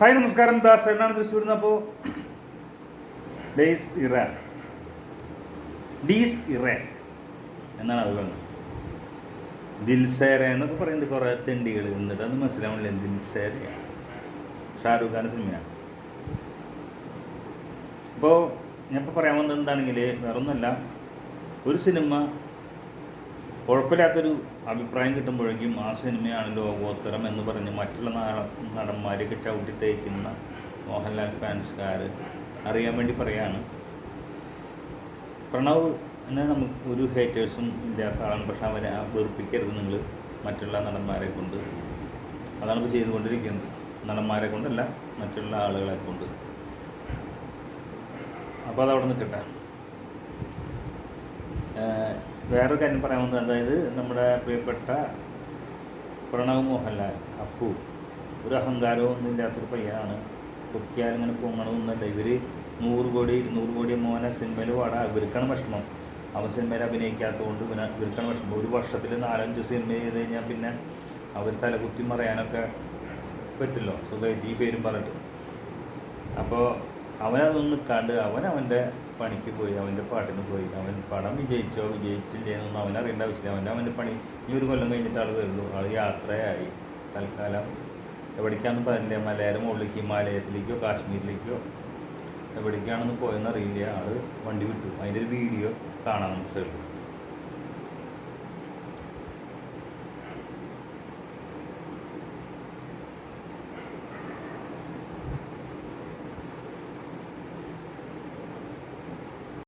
Hi നമസ്കാരം. ദാസ് എന്നാണ് തൃശ്ശൂരിൽ നിന്ന്. അപ്പോൾ ഡേസ് ഇറാൻ. ഡീസ് ഇറാൻ. എന്നാണ് അത് പറഞ്ഞത്. ദിൽസേര എന്നൊക്കെ പറയുന്നുണ്ട് കുറേ തെണ്ടികൾ എന്നിട്ട് അത് മനസ്സിലാവണില്ല. ദിൽസേരയാണ്. ഷാരൂഖ് ഖാൻ സിനിമയാണ്. അപ്പോൾ ഞാൻ ഇപ്പോൾ പറയാൻ വന്നത് എന്താണെങ്കിൽ വേറൊന്നുമല്ല. ഒരു സിനിമ കുഴപ്പമില്ലാത്തൊരു അഭിപ്രായം കിട്ടുമ്പോഴേക്കും ആ സിനിമയാണ് ലോകോത്തരം എന്ന് പറഞ്ഞ് മറ്റുള്ള നടന്മാരെയൊക്കെ ചവിട്ടി തേക്കുന്ന മോഹൻലാൽ ഫാൻസുകാർ അറിയാൻ വേണ്ടി പറയാണ്. പ്രണവ് എന്നെ നമുക്ക് ഒരു ഹേറ്റേഴ്സും ഇല്ലാത്ത ആളാണ്. പക്ഷെ അവരെ വെറുപ്പിക്കരുത് നിങ്ങൾ മറ്റുള്ള നടന്മാരെ കൊണ്ട്. അതാണ് ഇപ്പോൾ ചെയ്തുകൊണ്ടിരിക്കുന്നത്. നടന്മാരെ കൊണ്ടല്ല മറ്റുള്ള ആളുകളെ കൊണ്ട്. അപ്പോൾ അതവിടെ നിൽക്കട്ടെ. വേറൊരു കാര്യം പറയാമെന്ന് അതായത് നമ്മുടെ പ്രിയപ്പെട്ട പ്രണവ് മോഹൻലാൽ അപ്പു ഒരു അഹങ്കാരവും ഒന്നും ഇല്ലാത്തൊരു പയ്യനാണ്. പൊക്കിയാൽ ഇങ്ങനെ പൊങ്ങണമെന്നല്ല ഇവർ നൂറ് കോടി ഇരുന്നൂറ് കോടി മോനെ സിനിമയിൽ പാടാ ഇവർക്കാണ് വിഷമം. അവൻ സിനിമയിൽ അഭിനയിക്കാത്തതുകൊണ്ട് പിന്നെ ഇവർക്കാണ് വിഷമം. ഒരു വർഷത്തിൽ നാലഞ്ച് സിനിമ ചെയ്ത് കഴിഞ്ഞാൽ പിന്നെ അവർ തലകുത്തി മറയാനൊക്കെ പറ്റില്ലോ. സുഖമായിട്ട് ഈ പേരും പറഞ്ഞിട്ട്. അപ്പോൾ അവനതൊന്നും കണ്ട് അവൻ അവന്റെ പണിക്ക് പോയി അവന്റെ പാട്ടിന് പോയി. അവൻ പടം വിജയിച്ചോ വിജയിച്ചില്ലേ എന്നൊന്നും അവൻ അറിയേണ്ട ആവശ്യമില്ല. അവന്റെ അവന്റെ പണി ഈ ഒരു കൊല്ലം കഴിഞ്ഞിട്ട് ആൾ വരുള്ളൂ ആൾ യാത്രയായി. തൽക്കാലം എവിടേക്കാണെന്ന് പറഞ്ഞില്ല? മലയാളം മുകളിലേക്ക് ഹിമാലയത്തിലേക്കോ കാശ്മീരിലേക്കോ എവിടേക്കാണെന്ന് പോയെന്ന് അറിയില്ല ആൾ വണ്ടി വിട്ടു. അതിന്റെ ഒരു വീഡിയോ നമുക്ക് സൈഡിൽ